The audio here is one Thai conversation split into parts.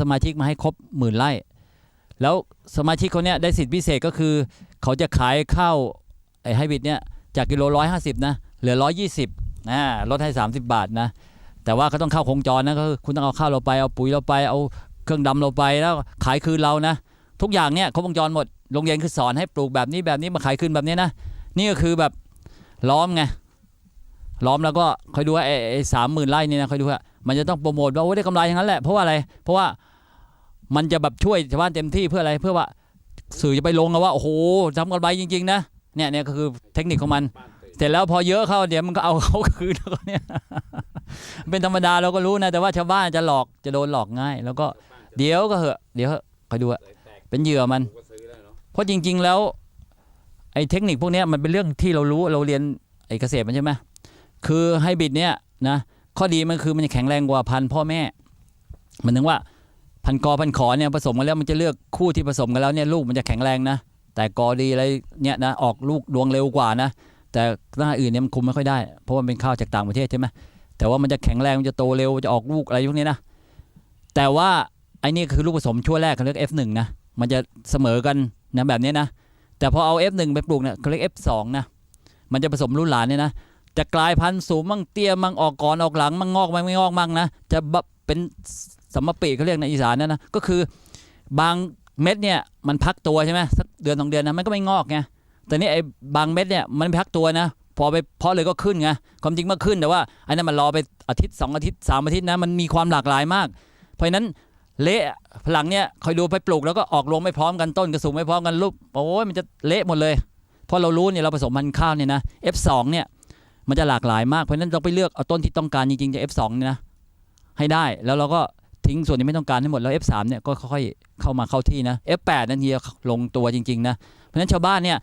สมาชิกมาให้ครบหมื่นไร่ แล้วสมาชิกเขาเนี่ยได้สิทธิพิเศษก็คือ เขาจะขายข้าวไอ้ไฮบริดเนี่ยจากกิโลร้อยห้าสิบนะเหลือร้อยยี่สิบนะลดให้สามสิบบาทนะ แต่ว่าเขาต้องเข้าโครงจรนะก็คือคุณต้องเอาข้าวเราไปเอาปุ๋ยเราไปเอาเครื่องดำเราไปแล้วขายคืนเรานะ ทุกอย่างเนี่ยครบวงจรหมดโรงเรียนคือสอนให้ปลูกแบบนี้แบบนี้มาขายคืนแบบนี้นะนี่ก็คือแบบล้อมไงล้อมแล้วก็คอยดูว่าไอ้ไอ้สามหมื่นไร่นี่นะคอยดูว่ามันจะต้องโปรโมทว่าโอ้ได้กำไรอย่างนั้นแหละเพราะว่าอะไรเพราะว่า มันจะแบบช่วยชาวบ้านเต็มที่เพื่ออะไรเพื่อว่าสื่อจะไปลงว่าโอ้โหทำกำไรจริง ๆ นะเนี่ยเนี่ยก็คือเทคนิคของมัน เสร็จแล้วพอเยอะเข้าเดี๋ยวมันก็เอาเขาคืนแล้วเนี่ยเป็นธรรมดาเราก็รู้นะแต่ว่าชาวบ้านจะหลอกจะโดนหลอกง่าย แล้วก็เดี๋ยวก็เหอะเดี๋ยวคอยดูอะเป็นเหยื่อมัน เพราะจริง ๆแล้วไอ้เทคนิคพวกนี้มันเป็นเรื่องที่เรารู้เราเรียนไอ้เกษตรมันใช่ไหมคือไฮบริดเนี่ยนะข้อดีมันคือมันแข็งแรงกว่าพันธุ์พ่อแม่ มันถึงว่า พันกอพันขอเนี่ยผสมกันแล้วมันจะเลือกคู่ที่ผสมกันแล้วเนี่ยลูกมันจะแข็งแรงนะ แต่กอดีอะไรเนี่ยนะออกลูกดวงเร็วกว่านะ แต่หน้าอื่นเนี่ยมันคุมไม่ค่อยได้ เพราะมันเป็นข้าวจากต่างประเทศใช่ไหมแต่ว่ามันจะแข็งแรงมันจะโตเร็วจะออกลูกอะไรพวกนี้นะแต่ว่าไอ้นี่คือลูกผสมชั่วแรกเขาเรียก F1 นะมันจะเสมอกันนะแบบนี้นะ แต่พอเอา F1 ไปปลูกเนี่ยเขาเรียก F2 นะมันจะผสมรุ่นหลานเนี่ยนะจะกลายพันธุ์สูงมั่งเตี้ยมั่งออกก่อนออกหลังมั่งงอกมั่งไม่งอกมั่งนะจะเป็น สัมมปีเขาเรียกในอีสานนะนนะก็คือบางเม็ดเนี่ยมันพักตัวใช่ไหมสักเดือนสองเดือนนะมันก็ไม่งอกไงแต่นี่ไอ้บางเม็ดเนี่ยมันพักตัวนะ พอไปเพาะเลยก็ขึ้นไงความจริงมันขึ้นแต่ว่าไอ้นั่นมันรอไปอาทิตย์สองอาทิตย์สามอาทิตย์นะมันมีความหลากหลายมาก เพราะฉะนั้นเละพลังเนี่ยคอยดูไปปลูกแล้วก็ออกลงไม่พร้อมกันต้นกระสูงไม่พร้อมกันลูกโอ้ยมันจะเละหมดเลยพราะเรารู้เนี่ยเราผสมพันธุ์ข้าวเนี่ยนะ F2 เนี่ยมันจะหลากหลายมากเพราะฉะนั้นเราไปเลือกเอาต้นที่ต้องการจริงๆจาก F2 เนี่ยนะให้ได้แล้วเราก็ ทิ้งส่วนที่ไม่ต้องการให้หมดแล้ว F3 เนี่ยก็ค่อยๆเข้ามาเข้าที่นะ F8 นั่นทีลงตัวจริงๆนะเพราะฉะนั้นชาวบ้านเนี่ย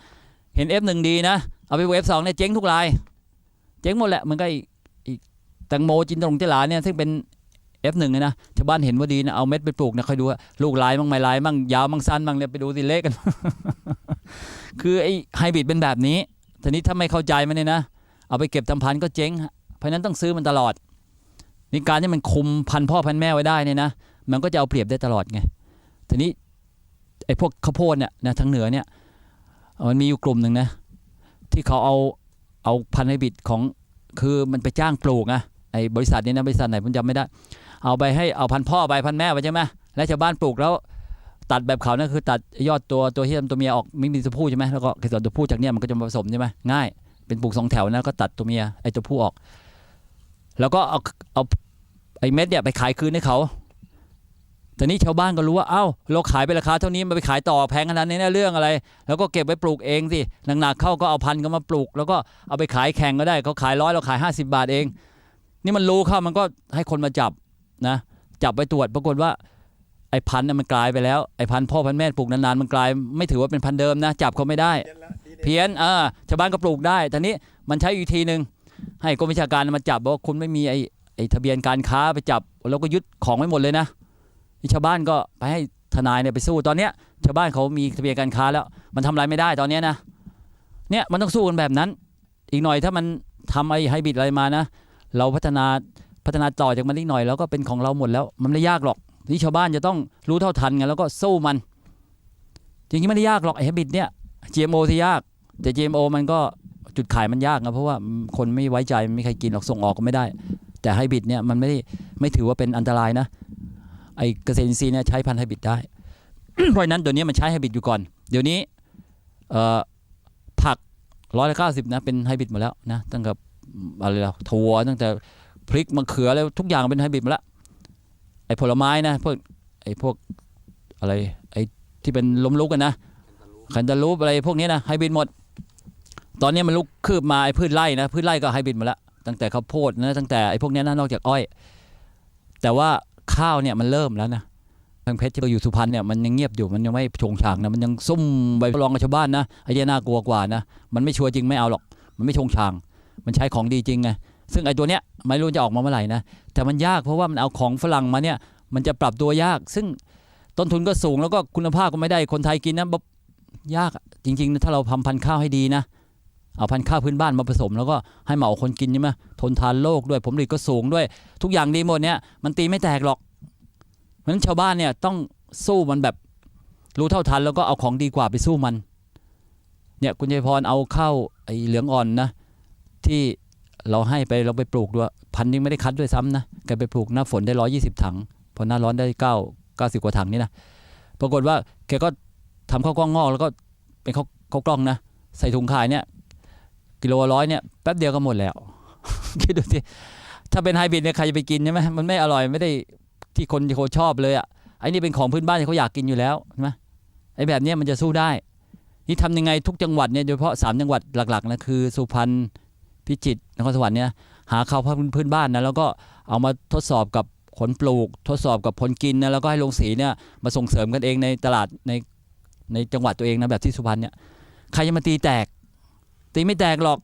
เห็น F1 ดีนะ เอาไป F2 เนี่ยเจ๊งทุกรายเจ๊งหมดแหละมันก็อีกอกแตงโมจินตรงจิลาเนี่ยซึ่งเป็น F1 นี่ยนะชาวบ้านเห็นว่าดีนะเอาเม็ดไปปลูกนะคอยดูลูกลายมั่งไม่ลายมั่งยาวมั่งสั้นมั่งเนี่ยไปดูสิเละกัน คือไอ้ไฮบริดเป็นแบบนี้ทีนี้ถ้าไม่เข้าใจมันเนี่ยนะ เอาไปเก็บทำพันธุ์ก็เจ๊งเพราะฉะนั้นต้องซื้อมันตลอด นี่การที่มันคุมพันพ่อพันแม่ไว้ได้เนี่ยนะ มันก็จะเอาเปรียบได้ตลอดไง ทีนี้ไอ้พวกข้าวโพดเนี่ยนะทางเหนือเนี่ยมันมีอยู่กลุ่มหนึ่งนะที่เขาเอาเอาพันธุ์ไฮบริดของคือมันไปจ้างปลูกอะไอ้บริษัทนี้นะบริษัทไหนผมจำไม่ได้ เอาไปให้เอาพันพ่อไปพันแม่ไปใช่ไหมแล้วชาวบ้านปลูกแล้วตัดแบบเขานั่นคือ ตัดยอดตัวตัวที่ทำตัวเมียออกไม่มีตัวผู้ใช่ไหมแล้วก็เกสรตัวผู้จากเนี้ยมันก็จะผสมใช่ไหมง่ายเป็นปลูกสองแถวนะก็ตัดตัวเมียไอ้ตัวผู้ออก แล้วก็เอาเอาไอ้เม็ดเนี่ยไปขายคืนให้เขาแต่นี้ชาวบ้านก็รู้ว่าเอ้าเราขายไปราคาเท่านี้มาไปขายต่อแพงขนาดนี้เนี่ยเรื่องอะไร แล้วก็เก็บไว้ปลูกเองสิหนักๆเข้าก็เอาพันธุ์ก็มาปลูก แล้วก็เอาไปขายแข่งก็ได้เขาขายร้อยเราขาย 50 บาทเอง นี่มันรู้เข้ามันก็ให้คนมาจับนะ จับไปตรวจปรากฏว่าไอ้พันธุ์น่ะมันกลายไปแล้วไอ้พันธุ์พ่อพันธุ์แม่ปลูกนานๆมันกลาย ไม่ถือว่าเป็นพันธุ์เดิมนะ จับเขาไม่ได้ เพี้ยนเออชาวบ้านก็ปลูกได้แต่นี้มันใช้อีกทีหนึ่ง ให้กรมวิชาการมาจับบอกว่าคุณไม่มีไอ้ไอ้ทะเบียนการค้าไปจับแล้วก็ยึดของไว้หมดเลยนะนี่ชาวบ้านก็ไปให้ทนายเนี่ยไปสู้ตอนเนี้ยชาวบ้านเขามีทะเบียนการค้าแล้ว มันทำอะไรไม่ได้ตอนเนี้ยนะเนี่ยมันต้องสู้กันแบบนั้น อีกหน่อยถ้ามันทำไอ้ไฮบริดอะไรมานะ เราพัฒนาพัฒนาต่อจากมันอีกหน่อยแล้วก็เป็นของเราหมดแล้ว มันไม่ได้ยากหรอกที่ชาวบ้านจะต้องรู้เท่าทันกันแล้วก็สู้มัน จริงๆไม่ได้ยากหรอกไอ้ไฮบริดเนี่ย GMO ที่ยากแต่ GMO มันก็ จุดขายมันยากนะเพราะว่าคนไม่ไว้ใจไม่ใครกินหรอกส่งออกก็ไม่ได้ แต่ไฮบริดเนี่ยมันไม่ได้ไม่ถือว่าเป็นอันตรายนะไอเกษตรอินทรีย์เนี่ยใช้พันธุ์ไฮบริดได้เพราะนั้นเดี๋ยวนี้มันใช้ไฮบริดอยู่ก่อน เดี๋ยวนี้เอ่อผักร้อยละเก้าสิบนะเป็นไฮบริดหมดแล้วนะตั้งแต่อะไรล่ะถั่วตั้งแต่พริกมะเขืออะไรทุกอย่างเป็นไฮบริดหมดแล้วไอผลไม้นะพวกไอพวกอะไรไอที่เป็นล้มลุกกันนะคันตาลูปอะไรพวกนี้นะไฮบริดหมด ตอนนี้มันลุกคืบมาไอ้พืชไร่นะพืชไร่ก็ไฮบริดมาแล้วตั้งแต่ข้าวโพดนะตั้งแต่ไอ้พวกนี้นะนอกจากอ้อย แต่ว่าข้าวเนี่ยมันเริ่มแล้วนะทางเพชรที่เราอยู่สุพรรณเนี่ยมันยังเงียบอยู่มันยังไม่โฉงฉางนะมันยังซุ่มไปลองกับชาวบ้านนะไอ้เนี้ยน่ากลัวกว่านะมันไม่ชัวร์จริงไม่เอาหรอก มันไม่โฉงฉางมันใช้ของดีจริงไงซึ่งไอ้ตัวเนี้ยไม่รู้จะออกมาเมื่อไหร่นะแต่มันยากเพราะว่ามันเอาของฝรั่งมาเนี่ย มันจะปรับตัวยาก ซึ่งต้นทุนก็สูงแล้วก็คุณภาพก็ไม่ได้คนไทยกินนะยากจริงๆนะถ้าเราทำพันธุ์ข้าวให้ดีนะ เอาพันธุ์ข้าวพื้นบ้านมาผสม แล้วก็ให้เหมาคนกินใช่ไหมทนทานโรคด้วยผลผลิตก็สูงด้วย ทุกอย่างดีหมดเนี่ยมันตีไม่แตกหรอก เพราะฉะนั้นชาวบ้านเนี่ยต้องสู้มันแบบรู้เท่าทันแล้วก็เอาของดีกว่าไปสู้มันเนี่ยคุณชัยพรเอาเข้าวไอ้เหลืองอ่อนนะ ที่เราให้ไปเราไปปลูกด้วยพันธุ์ยังไม่ได้คัดด้วยซ้ำนะแกไปปลูกหน้าฝนได้ร้อยี่สิบถังพอหน้าร้อนได้เก้าเก้าสิบกว่าถังนี่นะปรากฏว่าแกก็ทำข้าวกล้องงอกแล้วก็เป็นข้าวข้าวกล้องนะใส่ถุงขายเนี่ย กิโลร้อยเนี่ยแป๊บเดียวก็หมดแล้ว คิดดูสิถ้าเป็นไฮบริดเนี่ยใครจะไปกินใช่ไหมมันไม่อร่อยไม่ได้ที่คนที่เขาชอบเลยอะไอ้นี่เป็นของพื้นบ้านที่เขาอยากกินอยู่แล้วใช่ไหมไอ้แบบเนี้ยมันจะสู้ได้ นี่ทำยังไงทุกจังหวัดเนี่ยโดยเฉพาะสามจังหวัดหลักๆนะคือสุพรรณพิจิตรนครสวรรค์เนี่ยหาข้าวพื้นพื้นบ้านนะแล้วก็เอามาทดสอบกับผลปลูก ทดสอบกับผลกินนะแล้วก็ให้โรงสีเนี่ยมาส่งเสริมกันเองในตลาดในในจังหวัดตัวเองนะแบบที่สุพรรณเนี่ยใครจะมาตีแตก ตีไม่แตกหรอก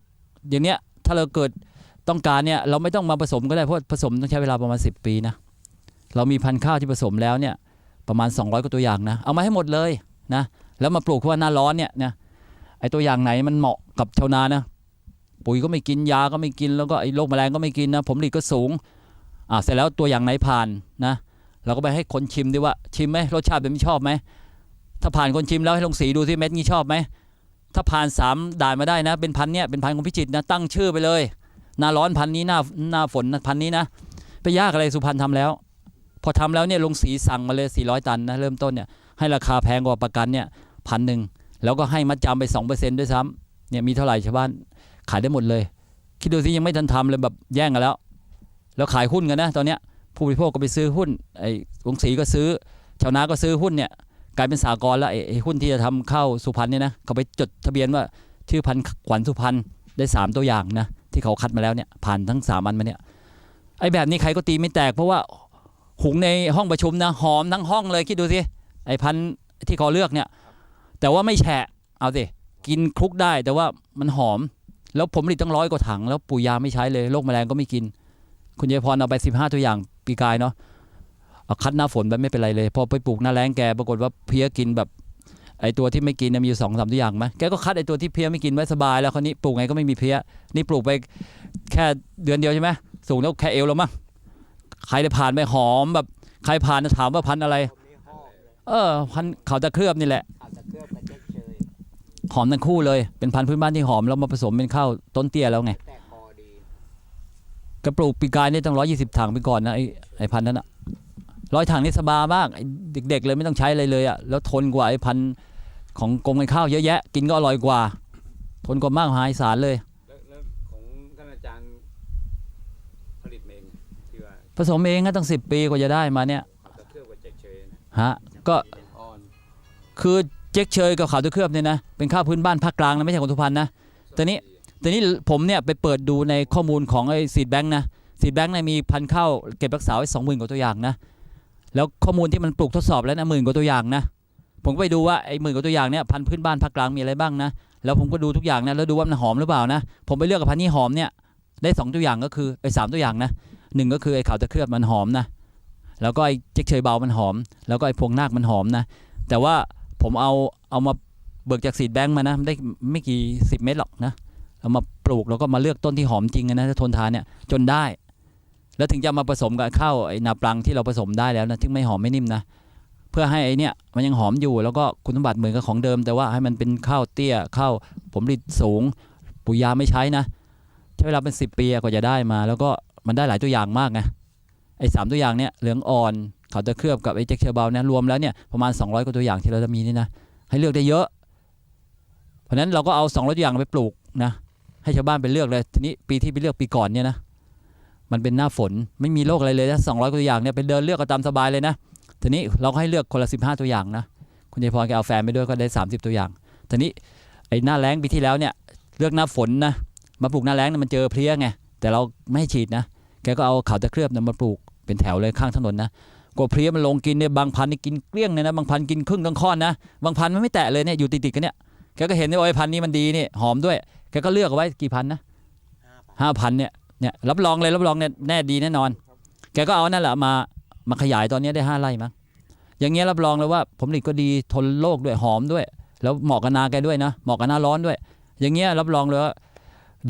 อย่างเนี้ยถ้าเราเกิดต้องการเนี่ยเราไม่ต้องมาผสมก็ได้เพราะผสมต้องใช้เวลาประมาณ 10 ปีนะเรามีพันธุ์ข้าวที่ผสมแล้วเนี่ยประมาณ 200กว่าตัวอย่างนะเอามาให้หมดเลยนะแล้วมาปลูกเพราะว่าหน้าร้อนเนี่ยนะไอตัวอย่างไหนมันเหมาะกับชาวนานะปุ๋ยก็ไม่กินยาก็ไม่กินแล้วก็ไอโรคแมลงก็ไม่กินนะผลผลิตก็สูงอ่าเสร็จแล้วตัวอย่างไหนผ่านนะเราก็ไปให้คนชิมดีว่าชิมไหมรสชาติแบบนี้ชอบไหมถ้าผ่านคนชิมแล้วให้ลงสีดูที่เม็ดนี้ชอบไหม ถ้าผ่านสามด่านมาได้นะ เป็นพันเนี่ยเป็นพันของพิจิตรนะตั้งชื่อไปเลยหน้าร้อนพันนี้หน้าหน้าฝนพันนี้นะไปยากอะไรสุพรรณทำแล้ว พอทำแล้วเนี่ยลงสีสั่งมาเลย 400 ตันนะเริ่มต้นเนี่ยให้ราคาแพงกว่าประกันเนี่ยพันหนึ่งแล้วก็ให้มัดจำไป 2%ด้วยซ้ำเนี่ยมีเท่าไหร่ชาวบ้านขายได้หมดเลย คิดดูสิยังไม่ทันทำเลยแบบแย่งกันแล้ว แล้วขายหุ้นกันนะ ตอนเนี้ยผู้บริโภคก็ไปซื้อหุ้นไอ้ลงสีก็ซื้อชาวนาก็ซื้อหุ้นเนี่ย กลายเป็นสากลแล้วไอ้หุ้นที่จะทำเข้าสุพรรณเนี่ยนะเขาไปจดทะเบียนว่าชื่อพันขวัญสุพรรณได้สามตัวอย่างนะที่เขาคัดมาแล้วเนี่ยผ่านทั้งสามอันมาเนี่ยไอ้แบบนี้ใครก็ตีไม่แตกเพราะว่าหุงในห้องประชุมนะหอมทั้งห้องเลยคิดดูสิไอ้พันที่เขาเลือกเนี่ยแต่ว่าไม่แฉะเอาสิกินคลุกได้แต่ว่ามันหอม แล้วผมผลิตตั้งร้อยกว่าถัง แล้วปุ๋ยยาไม่ใช้เลยโรคแมลงก็ไม่กิน คุณยายพรเอาไปสิบห้าตัวอย่างปีกายเนาะเอ คัดหน้าฝนไปไม่เป็นไรเลย พอไปปลูกหน้าแล้งแกปรากฏว่าเพี้ยกินแบบไอตัวที่ไม่กินมีอยู่สองสามตัวอย่างไหมแกก็คัดไอตัวที่เพี้ยไม่กินไว้สบายแล้วคราวนี้ปลูกไงก็ไม่มีเพี้ยนี่ปลูกไปแค่เดือนเดียวใช่ไหมสูงแล้วแค่เอวแล้วมั้งใครได้ผ่านไปหอมแบบ ใครผ่านถามว่าพันอะไร เออ พันเขาตะเคลือบนี่แหละหอมทั้งคู่เลย เป็นพันธุ์พื้นบ้านที่หอมแล้วมาผสมเป็นข้าวต้นเตี้ยแล้วไงกระปลูกปีกายนี่ต้องร้อยยี่สิบถังไปก่อนนะไอไอพันธุ์นั้นอะ ร้อยถังนี่สบายมากไอ้เด็ก ๆ เลยไม่ต้องใช้อะไรเลยอะแล้วทนกว่าไอพันธุ์ของกรมการข้าวเยอะแยะ กินก็อร่อยกว่า ทนกว่ามากมหาศาลเลยแล้วแล้วของท่านอาจารย์ผลิตเองที่ว่าผสมเองก็ต้องสิบปีกว่าจะได้มาเนี่ยเอาตะเคลือบกับเจกเชยนะฮะก็อ่อนคือเจ๊กเชยกับขาวตะเคลือบเนี่ยนะเป็นข้าวพื้นบ้านภาคกลางนะไม่ใช่ของสุพรรณนะแต่นี่แต่นี้ผมเนี่ยไปเปิดดูในข้อมูลของไอ้ซีดแบงค์นะซีดแบงค์เนี่ยมีพันธุ์ข้าวเก็บรักษาไว้สองหมื่นกว่าตัวอย่างนะ แล้วข้อมูลที่มันปลูกทดสอบแล้วนะหมื่นกว่าตัวอย่างนะ ผมก็ไปดูว่าไอ้หมื่นกว่าตัวอย่างเนี่ยพันพื้นบ้านภาคกลางมีอะไรบ้างนะ แล้วผมก็ดูทุกอย่างนะแล้วดูว่ามันหอมหรือเปล่านะ ผมไปเลือกกับพันธุ์นี้หอมเนี่ยได้สองตัวอย่างก็คือไอ้สามตัวอย่างนะหนึ่งก็คือไอ้ขาวตะเคลือบมันหอมนะ แล้วก็ไอ้เจ๊กเชยเบามันหอม แล้วก็ไอ้พวงนาคมันหอมนะ แต่ว่าผมเอาเอามาเบิกจากซีดแบงค์มานะได้ไม่กี่สิบเม็ดหรอกนะเอามาปลูกแล้วก็มาเลือกต้นที่หอมจริงอะนะถ้าทนทานเนี่ยจนได้ แล้วถึงจะมาผสมกับข้าวไอ้นาปลังที่เราผสมได้แล้วนะที่ไม่หอมไม่นิ่มนะเพื่อให้ไอ้เนี่ยมันยังหอมอยู่แล้วก็คุณสมบัติเหมือนกับของเดิม แต่ว่าให้มันเป็นข้าวเตี้ยข้าวผลผลิตสูงปุ๋ยยาไม่ใช้นะใช้เวลาเป็นสิบปีกว่าจะได้มา แล้วก็มันได้หลายตัวอย่างมากไงไอ้สามตัวอย่างเนี่ยเหลืองอ่อนขาวตะเคลือบกับไอ้เจ็กเชอร์เบลเนี่ยรวมแล้วเนี่ยประมาณ 200กว่าตัวอย่างที่เราจะมีนี่นะให้เลือกได้เยอะ เพราะฉะนั้นเราก็เอา200ตัวอย่างไปปลูกนะให้ชาวบ้านไปเลือกเลยทีนี้ปีที่ไปเลือกปีก่อนเนี่ยนะ มันเป็นหน้าฝนไม่มีโรคอะไรเลยนะสองร้อยตัวอย่างเนี่ยไปเดินเลือกก็ตามสบายเลยนะทีนี้เราก็ให้เลือกคนละสิบห้าตัวอย่างนะคุณยายพรแกเอาแฟนไปด้วยก็ได้สามสิบตัวอย่างทีนี้ไอ้หน้าแล้งปีที่แล้วเนี่ยเลือกหน้าฝนนะมาปลูกหน้าแล้งเนี่ยมันเจอเพลี้ยไงแต่เราไม่ให้ฉีดนะแกก็เอาขาวตะเคลือบเนี่ยมาปลูกเป็นแถวเลยข้างถนนนะกลัวเพลี้ยมันลงกินเนี่ยบางพันธุ์นี่กินเกลี้ยงเลยนะบางพันธุ์กินครึ่งทั้งข้อนนะบางพันธุ์มันไม่แตะเลยเนี่ยอยู่ติดๆกันเนี่ยแกก็เห็นว่าไอ้พันธุ์นี้มันดีนี่หอมด้วยแกก็เลือกเอาไว้กี่พันนะห้าพันห้าพันเนี่ย เนี่ยรับรองเลยรับรองเนี่ยแน่ดีแน่นอน แกก็เอานั่นแหละมามาขยายตอนนี้ได้ห้าไร่มั้งอย่างเงี้ยรับรองเลยว่าผลผลิตก็ดีทนโรคด้วยหอมด้วย แล้วเหมาะกับนาแกด้วยนะเหมาะกับหน้าร้อนด้วย อย่างเงี้ยรับรองเลยว่า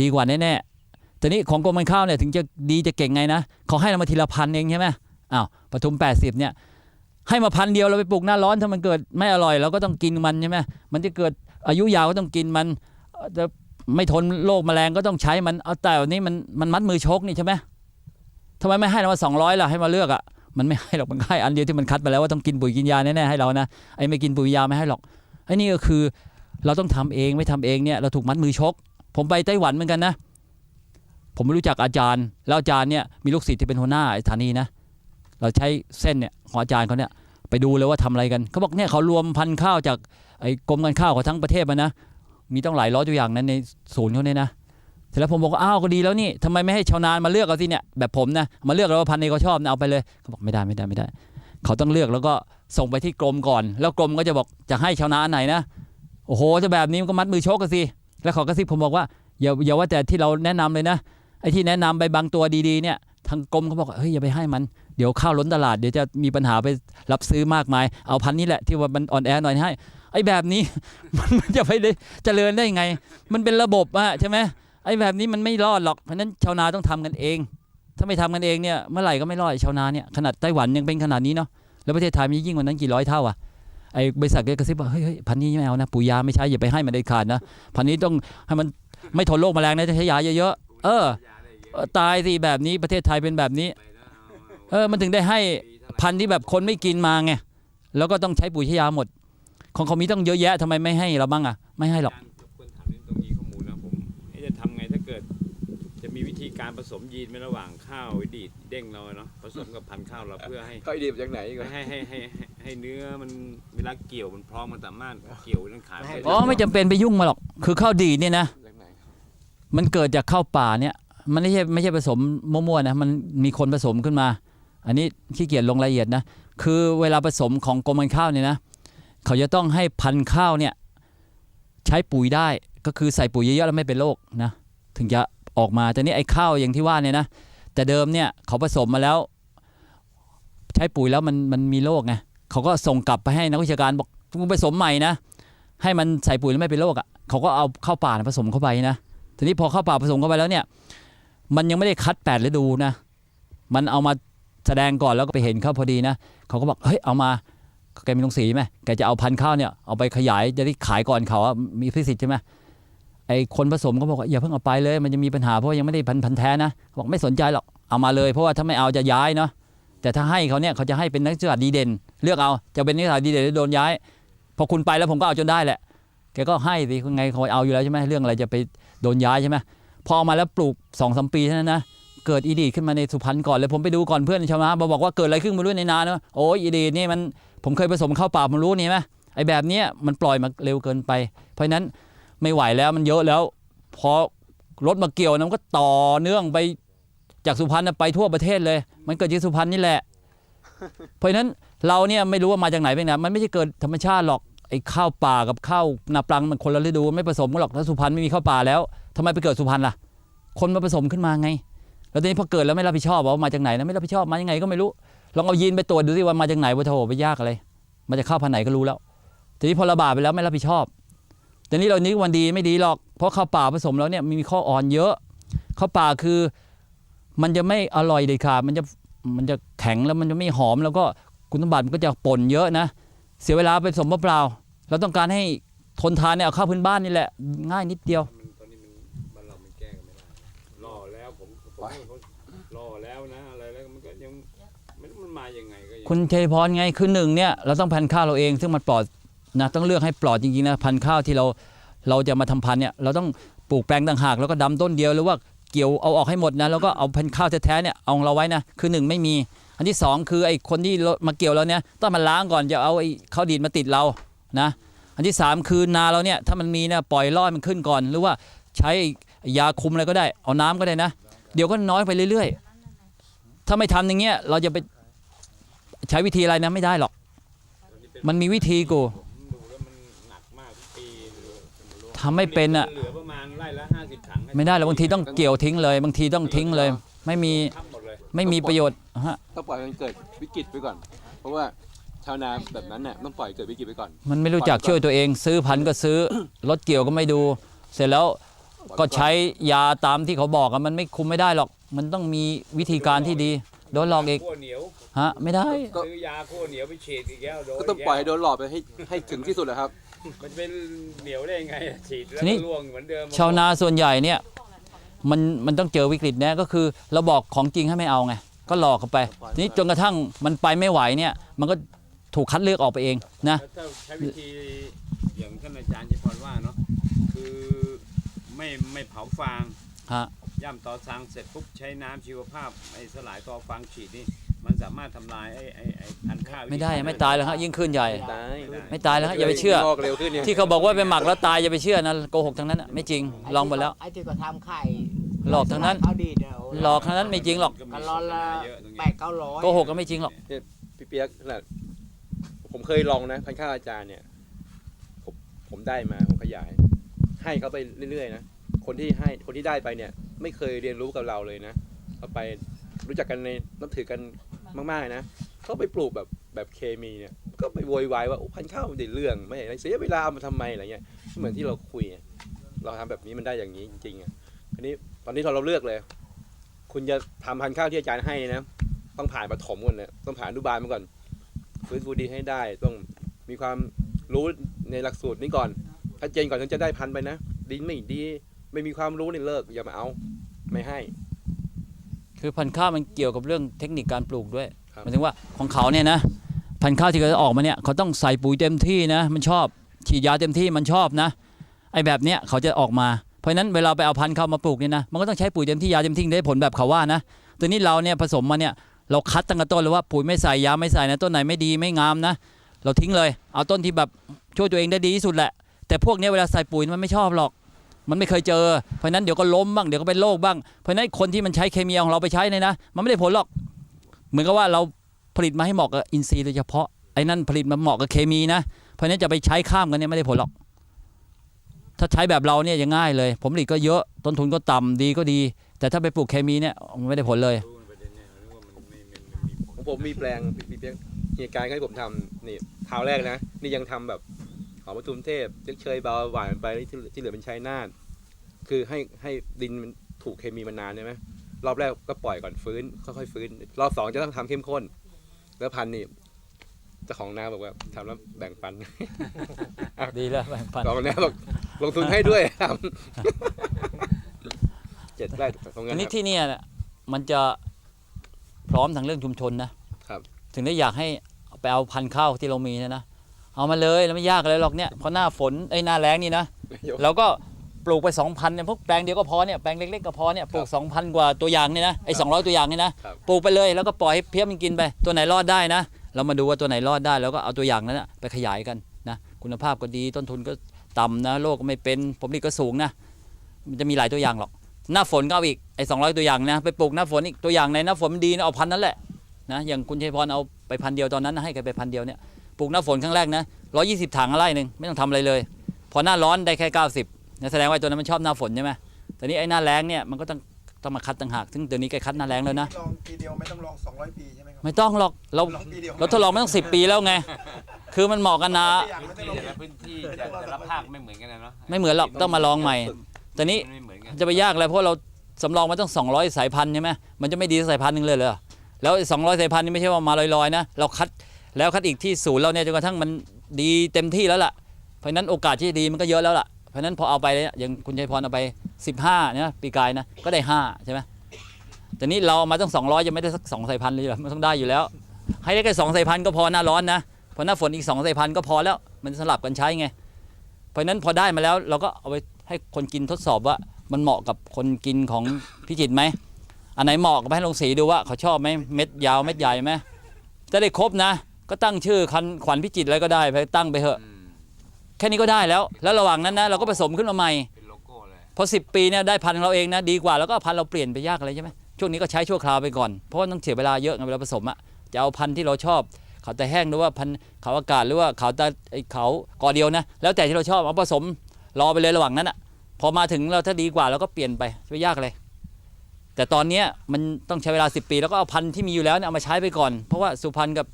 ดีกว่าแน่ๆแต่นี้ของกรมการข้าวเนี่ยถึงจะดีจะเก่งไงนะเขาให้เรามาทีละพันเองใช่ไหมอ้าวปทุม 80เนี่ยให้มาพันเดียวเราไปปลูกหน้าร้อนถ้ามันเกิดไม่อร่อยเราก็ต้องกินมันใช่ไหมมันจะเกิดอายุยาวก็ต้องกินมันจะ ไม่ทนโรคแมลงก็ต้องใช้มันเอาแต่อันนี้มันมันมัดมือชกนี่ใช่ไหมทำไมไม่ให้เรามาสองร้อยล่ะให้มาเลือกอะมันไม่ให้หรอกมันให้อันเดียวที่มันคัดไปแล้วว่าต้องกินปุ๋ยกินยาแน่ๆให้เรานะไอ้ไม่กินปุ๋ยยาไม่ให้หรอกไอ้นี่ก็คือเราต้องทำเองไม่ทำเองเนี่ยเราถูกมัดมือชก ผมไปไต้หวันเหมือนกันนะผมไม่รู้จักอาจารย์ แล้วอาจารย์เนี่ยมีลูกศิษย์ที่เป็นหัวหน้าสถานีนะ เราใช้เส้นเนี่ยของอาจารย์เขาเนี่ยไปดูเลยว่าทำอะไรกันเขาบอกเนี่ยเขารวมพันธุ์ข้าวจากไอ้กรมการข้าวของทั้งประเทศมานะ มีต้องหลายร้อยตัวอย่างนั้นในศูนย์เขาเนี่ยนะเสร็จแล้วผมบอกว่าอ้าวก็ดีแล้วนี่ทำไมไม่ให้ชาวนานมาเลือกเอาสิเนี่ยแบบผมนะมาเลือกแล้วว่าพันธุ์นี้เขาชอบนะเอาไปเลยเขาบอกไม่ได้ไม่ได้ไม่ได้ เขาต้องเลือกแล้วก็ส่งไปที่กรมก่อน แล้วกรมก็จะบอกจะให้ชาวนานไหนนะโอ้โหจะแบบนี้มันก็มัดมือโชกกันสิแล้วเขาก็ซิบผมบอกว่าอย่าอย่าว่าแต่ที่เราแนะนำเลยนะไอ้ที่แนะนำไปบางตัวดีๆเนี่ยทางกรมเขาบอกเฮ้ยอย่าไปให้มันเดี๋ยวข้าวล้นตลาดเดี๋ยวจะมีปัญหาไปรับซื้อมากมาย เอาพันธุ์นี้แหละที่ว่ามันอ่อนแอหน่อยให้ ไอ้แบบนี้มันจะไปได้เจริญได้ไง มันเป็นระบบอะใช่ไหมไอ้แบบนี้มันไม่รอดหรอกเพราะนั้นชาวนาต้องทำกันเอง ถ้าไม่ทำกันเองเนี่ยเมื่อไหร่ก็ไม่รอดชาวนาเนี่ยขนาดไต้หวันยังเป็นขนาดนี้เนาะแล้วประเทศไทยมันยิ่งกว่านั้นกี่ร้อยเท่าอะไอ้บริษัทก็กระซิบว่าเฮ้ยพันนี้ไม่เอานะปุ๋ยยาไม่ใช่อย่าไปให้มันเด็ดขาดนะพันนี้ต้องให้มันไม่ทนโรคแมลงนะจะใช้ยาเยอะๆเออเออ ตายสิแบบนี้ประเทศไทยเป็นแบบนี้ เออมันถึงได้ให้พันธุ์ที่แบบคนไม่กินมาไงแล้วก็ต้องใช้ปุ๋ยใช้ยาหมด ของเขามีต้องเยอะแยะทำไมไม่ให้เราบ้างอะไม่ให้หรอการบกวนถามนิดตรงนี้ข้อมูลนะผมเอ๊ะจะทำไงถ้าเกิด จะมีวิธีการผสมยีนในระหว่างข้าวดีดเด้งเราเนาะผสมกับพันธุ์ข้าวเราเพื่อให้เขาไอเดียมาจากไหนก่อนให้ให้ให้ให้ให้เนื้อมันเวลาเกี่ยวมันพร้อมมันสามารถเกี่ยวนั่นขายปอ๋อไม่จำเป็นไปยุ่งมาหรอก คือข้าวดีดเนี่ยนะจากไหนมันเกิดจากข้าวป่าเนี่ย มันไม่ใช่ไม่ใช่ผสมมั่วๆนะมันมีคนผสมขึ้นมา อันนี้ขี้เกียจลงรายละเอียดนะคือเวลาผสมของกรมการข้าวเนี่ยนะ เขาจะต้องให้พันธุ์ข้าวเนี่ยใช้ปุ๋ยได้ก็คือใส่ปุ๋ยเยอะๆแล้วไม่เป็นโรคนะถึงจะออกมาแต่นี่ไอ้ข้าวอย่างที่ว่าเนี่ยนะแต่เดิมเนี่ยเขาผสมมาแล้ว ใช้ปุ๋ยแล้วมันมันมีโรคไงเขาก็ส่งกลับไปให้นักวิชาการบอกคุณผสมใหม่นะให้มันใส่ปุ๋ยแล้วไม่เป็นโรคอะเขาก็เอาข้าวป่าผสมเข้าไปนะทีนี้พอข้าวป่าผสมเข้าไปแล้วเนี่ย มันยังไม่ได้คัดแปดฤดูนะ มันเอามาแสดงก่อนแล้วก็ไปเห็นเข้าพอดีนะเขาก็บอกเฮ้ยเอามา แกมีลงสีไหมแกจะเอาพันธุ์ข้าวเนี่ยเอาไปขยายจะได้ขายก่อนเขาอะมีพิสิทธิ์ใช่ไหมไอ้คนผสมก็บอกว่าอย่าเพิ่งเอาไปเลย มันจะมีปัญหาเพราะยังไม่ได้พันธุ์พันธุ์แท้นะบอกไม่สนใจหรอกเอามาเลยเพราะว่าถ้าไม่เอาจะย้ายเนาะแต่ถ้าให้เขาเนี่ยเขาจะให้เป็นนักศึกษาดีเด่น เลือกเอาจะเป็นนักศึกษาดีเด่นโดนย้ายพอคุณไปแล้วผมก็เอาจนได้แหละแกก็ให้สิยังไงเขาเอาอยู่แล้วใช่ไหมเรื่องอะไรจะไปโดนย้ายใช่ไหมพอมาแล้วปลูกสองสามปีเท่านั้นนะ เกิดอีดีดขึ้นมาในสุพรรณก่อนเลยผมไปดูก่อนเพื่อนชาวนาบอกว่าเกิดอะไรขึ้นมารู้ในนาเนอะโอ้ยอีดีดนี่มันผมเคยผสมข้าวเปล่าผมรู้นี่ไหมไอ้แบบเนี้ยมันปล่อยมาเร็วเกินไป เพราะนั้นไม่ไหวแล้วมันเยอะแล้วพอรถมาเกี่ยวนะมันก็ต่อเนื่องไปจากสุพรรณไปทั่วประเทศเลย มันเกิดที่สุพรรณนี่แหละ เพราะนั้นเราเนี่ยไม่รู้ว่ามาจากไหนเป็นไงมันไม่ใช่เกิดธรรมชาติหรอกไอ้ข้าวป่ากับข้าวนาปลังมันคนละฤดูไม่ผสมกันหรอกถ้าสุพรรณไม่มีข้าวป่าแล้วทำไมไปเกิดสุพรรณล่ะ คนมาผสมขึ้นมาไง แล้วทีนี้พอเกิดแล้วไม่รับผิดชอบว่ามาจากไหนนะไม่รับผิดชอบมายังไงก็ไม่รู้ลองเอายีนไปตรวจดูสิว่ามาจากไหนว่าโถไปยากอะไรมาจากข้าพันไหนก็รู้แล้ว ทีนี้พอระบาดไปแล้วไม่รับผิดชอบแต่นี้เรานึกวันดีไม่ดีหรอก เพราะข้าวป่าผสมแล้วเนี่ยมีข้ออ่อนเยอะข้าวป่าคือมันจะไม่อร่อยเด็ดขาดมันจะมันจะแข็งแล้วมันจะไม่หอมแล้วก็คุณสมบัติมันก็จะป่นเยอะนะ เสียเวลาไปผสมเปล่าเราต้องการให้ทนทานเนี่ยเอาข้าวพื้นบ้านนี่แหละง่ายนิดเดียว มันตอนนี้มันมันเรามันแก้กันไม่ได้ล่อ แล้วผมผมล่อแล้วนะอะไรแล้วมันก็ยังมันมันมายังไงก็ยังคุณชัยพรไงคือหนึ่งเนี่ยเราต้องพันธุ์ข้าวเราเอง ซึ่งมันปลอดนะต้องเลือกให้ปลอดจริงๆนะพันธุ์ข้าวที่เราเราจะมาทำพันธุ์เนี่ยเราต้องปลูกแปลงต่างหากแล้วก็ดำต้นเดียวหรือว่าเกี่ยวเอาออกให้หมดนะแล้วก็เอาพันธุ์ข้าวแท้ๆเนี่ยเอาของเราไว้นะคือหนึ่งไม่มี อันที่สองคือไอ้คนที่มาเกี่ยวเราเนี่ยต้องมาล้างก่อนจะเอาไอ้ข้าวดีดมาติดเรานะ อันที่สามคือนาเราเนี่ยถ้ามันมีเนี่ยปล่อยล่อยมันขึ้นก่อน หรือว่าใช้ยาคุมอะไรก็ได้เอาน้ำก็ได้นะ เดี๋ยวก็น้อยไปเรื่อยๆ ถ้าไม่ทำอย่างเงี้ยเราจะไปใช้วิธีอะไรนะไม่ได้หรอก มันมีวิธีกูผมดูแล้วมันหนักมากทุกปีเลยทำไม่เป็นอะเหลือประมาณไร่ละห้าสิบถังไม่ได้หรอกบางทีต้องเกี่ยวทิ้งเลย บางทีต้องทิ้งเลย ไม่มีทับหมดเลยไม่มีประโยชน์ฮะต้องปล่อยมันเกิดวิกฤตไปก่อน เพราะว่าชาวนาแบบนั้นเนี่ยต้องปล่อยเกิดวิกฤตไปก่อน มันไม่รู้จักช่วยตัวเอง ซื้อพันธุ์ก็ซื้อรถเกี่ยวก็ไม่ดู เสร็จแล้ว ก็ใช้ยาตามที่เขาบอกอะมันไม่คุมไม่ได้หรอก มันต้องมีวิธีการที่ดีโดนหลอกอีกขั้วเหนียวฮะไม่ได้ก็ซื้อยาขั้วเหนียวไปฉีดอีกแล้วโดนก็ต้องปล่อยให้โดนหลอกไปให้ให้ถึงที่สุดแหละครับ มันเป็นเหนียวได้ยังไงอะฉีดแล้วทีนี้ ก็ร่วงเหมือนเดิมชาวนาส่วนใหญ่เนี่ยมันมันต้องเจอวิกฤตแน่ก็คือเราบอกของจริงให้ไม่เอาไง ก็หลอกเข้าไปทีนี้จนกระทั่งมันไปไม่ไหวเนี่ยมันก็ถูกคัดเลือกออกไปเองนะ แล้วถ้าใช้วิธีอย่างท่านอาจารย์ชิพรว่าเนาะคือ ไม่ไม่เผาฟางฮะย่ำต่อซางเสร็จปุ๊บใช้น้ำชีวภาพไอ้สลายต่อฟางฉีดนี่มันสามารถทำลายไอ้ไอ้ไอ้พันธุ์ข้าวไม่ได้ไม่ตายแล้วฮะยิ่งขึ้นใหญ่ ตายไม่ตายแล้วฮะอย่าไปเชื่อ งอกเร็วขึ้นเนี่ยที่เขาบอกว่าไปหมักแล้วตายอย่าไปเชื่อนะโกหกทั้งนั้นอะไม่จริงลองหมดแล้ว ไอ้ที่ก็ทำไข่หลอกทั้งนั้น เขาดีเดียว หลอกทั้งนั้นไม่จริงหรอกกันร้อนละ เยอะตรงแปนี้ ดเก้าร้อยโกหกก็ไม่จริงหรอก พี่เปียกขนาดผมเคยลองนะพันข้าวอาจารย์เนี่ย ผมผมได้มาผมขยาย ให้เขาไปเรื่อยๆนะคนที่ให้คนที่ได้ไปเนี่ย ไม่เคยเรียนรู้กับเราเลยนะเอาไปรู้จักกันในนับถือกันมากๆนะเขาไปปลูกแบบแบบเคมีเนี่ย ก็ไปโวยวายว่าพันข้าวมันได้เรื่องไม่อะไรเสียเวลาเอามาทำไมอะไรเงี้ยเหมือนที่เราคุย เราทำแบบนี้มันได้อย่างนี้จริงๆอะทีนี้ตอนนี้เราเราเลือกเลย คุณจะทำพันข้าวที่อาจารย์ให้นะต้องผ่านปฐมก่อนนะต้องผ่านอนุบาลมาก่อนฟื้นฟูดินให้ได้ต้องมีความรู้ในหลักสูตรนี้ก่อน ชัดเจนก่อนถึงจะได้พันธุ์ไปนะดินไม่ดี ไม่มีความรู้นี่เลิกอย่ามาเอา ไม่ให้ คือพันธุ์ข้าวมันเกี่ยวกับเรื่องเทคนิคการปลูกด้วยครับหมายถึงว่าของเขาเนี่ยนะ พันธุ์ข้าวที่เขาจะออกมาเนี่ยเขาต้องใส่ปุ๋ยเต็มที่นะ มันชอบฉีดยาเต็มที่มันชอบนะ ไอ้แบบเนี้ยเขาจะออกมาเพราะฉะนั้นเวลาไปเอาพันธุ์ข้าวมาปลูกเนี่ยนะมันก็ต้องใช้ปุ๋ยเต็มที่ยาเต็มที่ถึงได้ผลแบบเขาว่านะตัวนี้เราเนี่ยผสมมาเนี่ยเราคัดตั้งแต่ต้นเลยว่าปุ๋ยไม่ใส่ยาไม่ใส่นะต้นไหนไม่ดีไม่งามนะ เราทิ้งเลย เอาต้นที่แบบช่วยตัวเองได้ดีที่สุดแหละ แต่พวกนี้เวลาใส่ปุ๋ยมันไม่ชอบหรอก มันไม่เคยเจอ เพราะนั้นเดี๋ยวก็ล้มบ้างเดี๋ยวก็เป็นโรคบ้าง เพราะนั้นคนที่มันใช้เคมีของเราไปใช้เนี่ยนะ มันไม่ได้ผลหรอก เหมือนกับว่าเราผลิตมาให้เหมาะกับอินทรีย์โดยเฉพาะ ไอ้นั่นผลิตมาเหมาะกับเคมีนะ เพราะนั้นจะไปใช้ข้ามกันเนี่ยไม่ได้ผลหรอก ถ้าใช้แบบเราเนี่ยยังง่ายเลยผมผลิตก็เยอะ ต้นทุนก็ต่ำดีก็ดี แต่ถ้าไปปลูกเคมีเนี่ยไม่ได้ผลเลยรู้ประเด็นเนี่ยรู้ว่ามันไม่ไม่ไม่มีผลงมมีแปลงพี่เปียกเหตุการณ์ให้ผมทำนี่คราวแรกนะ นี่ยังทำแบบ หอมปทุมเทพเชยเบาหวานไปที่ที่เหลือเป็นชัยนาทคือให้ให้ดินมันถูกเคมีมานานใช่ไหมรอบแรกก็ปล่อยก่อนฟื้นค่อยๆฟื้น รอบสองจะต้องทำเข้มข้น แล้วพันธุ์นี่เจ้าของนาบอกว่าทำแล้วแบ่งปันดีแล้วแบ่งปันเจ้าของนาบอกลงทุนให้ด้วยครับเจ็ดไร่ตรงนั้อันนนี้ครับที่เนี่ยน่ะมันจะพร้อมทางเรื่องชุมชนนะครับ ถึงได้อยากให้ไปเอาพันธุ์ข้าวที่เรามีเนยนะ เอามาเลยแล้วไม่ยากเลยหรอกเนี่ยเพราะหน้าฝนไอ้ยหน้าแล้งนี่นะเราก็ปลูกไป 2,000เนี่ยพวกแปลงเดียวก็พอเนี่ยแปลงเล็กๆก็พอเนี่ยปลูก 2,000 กว่าตัวอย่างเนี่ยนะไอ้200 ตัวอย่างเนี่ยนะครับ ปลูกไปเลยแล้วก็ปล่อยให้เพี้ยมันกินไป ตัวไหนรอดได้นะ เรามาดูว่าตัวไหนรอดได้แล้วก็เอาตัวอย่างนั้นนะไปขยายกันนะคุณภาพก็ดีต้นทุนก็ต่ำนะโลกก็ไม่เป็นผลผลิตก็สูงนะมันจะมีหลายตัวอย่างหรอก หน้าฝนก็เอาอีกไอ้สองตัวอย่างนะไปปลูกหน้าฝนอีกตัวอย่างในหน้าฝนมันดีนะเอาพันนั้นแหละนะอย่างคุณชัยพรเอาไปพันเดียวตอนนั้นนะให้กันไปพันเดียวเนี่ย ปลูกหน้าฝนครั้งแรกนะร้อยี่สิบถังไร่หนึ่งไม่ต้องทำอะไรเลย พอหน้าร้อนได้แค่เก้าสิบนะแสดงว่าตัวนั้นมันชอบหน้าฝนใช่ไหมแต่นี้ไอ้หน้าแล้งเนี่ยมันก็ต้องต้องมาคัดต่างหาก ซึ่งเดี๋ยวนี้แกคัดหน้าแล้งแล้วนะลองปีเดียวไม่ต้องลอง200ปีใช่ไหมครับไม่ต้องหรอกเราลองปีเดียวเราทดลองมาตั้งสิบปีแล้วไง คือมันเหมาะกันนะอย่างไม่ต้พื้อนงลที่องแต่ละพื้นที่แต่แต่ละภาคไม่เหมือนกันนะเนาะไม่เหมือนหรอกต้องมาลองใหม่แต่นี้มันไม่เหมือนกันจะไปยากอะไรเพราะเราสำรองมาตั้ง200 สายพันธุ์ใช่ไหมมันจะไม่ดีสักสายพันธุ์หนึ่งเลยเหรอแล้วสองร้อยสายพันธุ์นี่ไม่ใช่ว่ามาลอยๆนะ เราคัด แล้วคัดอีกที่ศูนย์เราเนี่ยจนกระทั่งมันดีเต็มที่แล้วล่ะ เพราะนั้นโอกาสที่จะดีมันก็เยอะแล้วล่ะ เพราะนั้นพอเอาไปเนี่ยอย่างคุณชัยพรเอาไป 15เนี่ยปีกายนะก็ได้ 5 ใช่ไหมแต่นี้เราเอามาตั้ง200ยังไม่ได้สักสองสายพันธุ์เลยหรอมันต้องได้อยู่แล้ว ให้ได้แค่สองสายพันธุ์ก็พอหน้าร้อนนะพอหน้าฝนอีกสองสายพันธุ์ก็พอแล้วมันสลับกันใช้ไงเพราะนั้นพอได้มาแล้วเราก็เอาไปให้คนกินทดสอบว่ามันเหมาะกับคนกินของพิจิตไหมอันไหนเหมาะก็ให้ลงสีดูว่าเขาชอบไหมเม็ดยาวเม็ดใหญ่ไหมจะได้ครบนะ ก็ตั้งชื่อคันขวัญพิจิตรอะไรก็ได้ไปตั้งไปเถอะอืมแค่นี้ก็ได้แล้ว แล้วระหว่างนั้นนะเราก็ผสมขึ้นมาใหม่เป็นโลโก้เลยพอสิปีเนี่ยได้พันธุ์ของเราเองนะดีกว่าแล้วก็พันธุ์เราเปลี่ยนไปยากอะไรใช่ไหมช่วงนี้ก็ใช้ชั่วคราวไปก่อนเพราะว่าต้องเสียเวลาเยอะไงเวลาผสมอะจะเอาพันธุ์ที่เราชอบเขาแต่แห้งหรือว่าพันธุ์เขาอากาศหรือว่าเขาตะไอเขากอเดียวนะ แล้วแต่ที่เราชอบเอาผสมรอไปเลยระหว่างนั้นอะพอมาถึงเราถ้าดีกว่าเราก็เปลี่ยนไปไม่ยากเลยแต่ตอนเนี้ยมันต้องใช้เวลา 10 ปี แล้วก็เอาพันธุ์ที่มีอยู่แล้วเนี่ยเอามาใช้ไปก่อน เพราะว่าสุพรรณกับ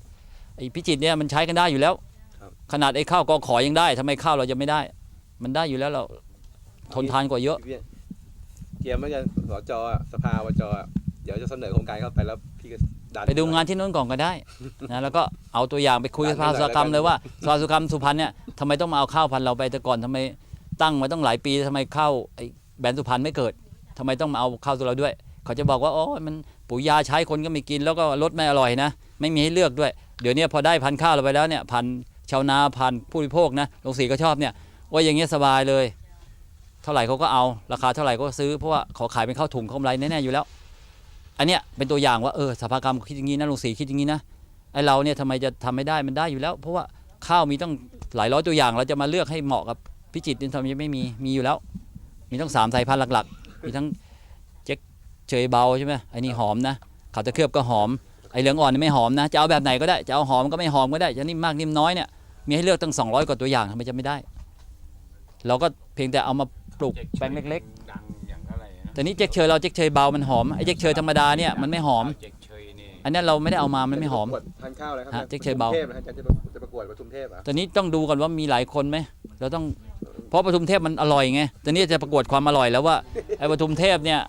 ไอ้พิจิตรเนี่ยมันใช้กันได้อยู่แล้วครับขนาดไอ้ข้าวกอขอยังได้ทำไมข้าวเราจะไม่ได้ มันได้อยู่แล้วเราทนทานกว่าเยอะพี่เตรียมไว้กันสจอะสภาวจอะเดี๋ยวจะเสนอโครงการเข้าไปแล้วพี่ก็ดันไปดูงานที่นู้นก่อนก็ได้นะแล้วก็เอาตัวอย่างไปคุยกับสภาอุตสาหกรรมเลยว่าสภาอุตสาหกรรมสุพรรณเนี่ยทำไมต้องมาเอาข้าวพันธุ์เราไปแต่ก่อนทำไมตั้งมาต้องหลายปีทำไมข้าวไอ้แบรนด์สุพรรณไม่เกิดทำไมต้องมาเอาข้าวตัวเราด้วย เขาจะบอกว่าโอ้ยมันปุ๋ยยาใช้คนก็ไม่กินแล้วก็รสไม่อร่อยนะ ไม่มีให้เลือกด้วย เดี๋ยวนี้พอได้พันธุ์ข้าวเราไปแล้วเนี่ยพันชาวนาพันผู้บริโภคนะลงสีก็ชอบเนี่ยว่าอย่างเงี้ยสบายเลย เท่าไหร่เขาก็เอาราคาเท่าไหร่ก็ซื้อเพราะว่าเขาขายเป็นข้าวถุงเขากำไรแน่ๆอยู่แล้ว อันเนี้ยเป็นตัวอย่างว่าเออสภากรรมคิดอย่างนี้นะลงสีคิดอย่างนี้นะไอเราเนี่ยทำไมจะทำไม่ได้มันได้อยู่แล้ว เพราะว่าข้าวมีต้องหลายร้อยตัวอย่าง เราจะมาเลือกให้เหมาะกับพิจิตรนี่ทำไมไม่มีมีอยู่แล้ว มีต้องสามสายพันธุ์หลักๆ มีทั้งเจ๊กเฉยเบาใช่ไหมไอ้นี่หอมนะขาวตะเคลือบก็หอม ไอ้เหลืองอ่อนนี่ไม่หอมนะจะเอาแบบไหนก็ได้จะเอาหอมก็ไม่หอมก็ได้จะนิ่มมากนิ่มน้อยเนี่ยมีให้เลือกตั้ง 200 กว่าตัวอย่างทำไมจะไม่ได้ เราก็เพียงแต่เอามาปลูกแปลงเล็กๆดังอย่างอะไรนะๆแต่นี้เจ๊กเชยเราเจ๊กเชยเบามันหอมไอ้เจ๊กเชยธรรมดาเนี่ยมันไม่หอมเจ๊กเชยนี่อันเนี้ยเราไม่ได้เอามามันไม่หอมประกวดพันธุ์ข้าวอะไรครัฮะเจ๊กเชยเบาปทุมเทพนะอาจารย์จะประจะประกวดปทุมเทพเหรอะตอนนี้ต้องดูกันว่ามีหลายคนไหมเราต้องเพราะปทุมเทพมันอร่อยไงตอนนี้จะประกวดความอร่อยแล้วว่าไอ้ปทุมเทพเนี่ย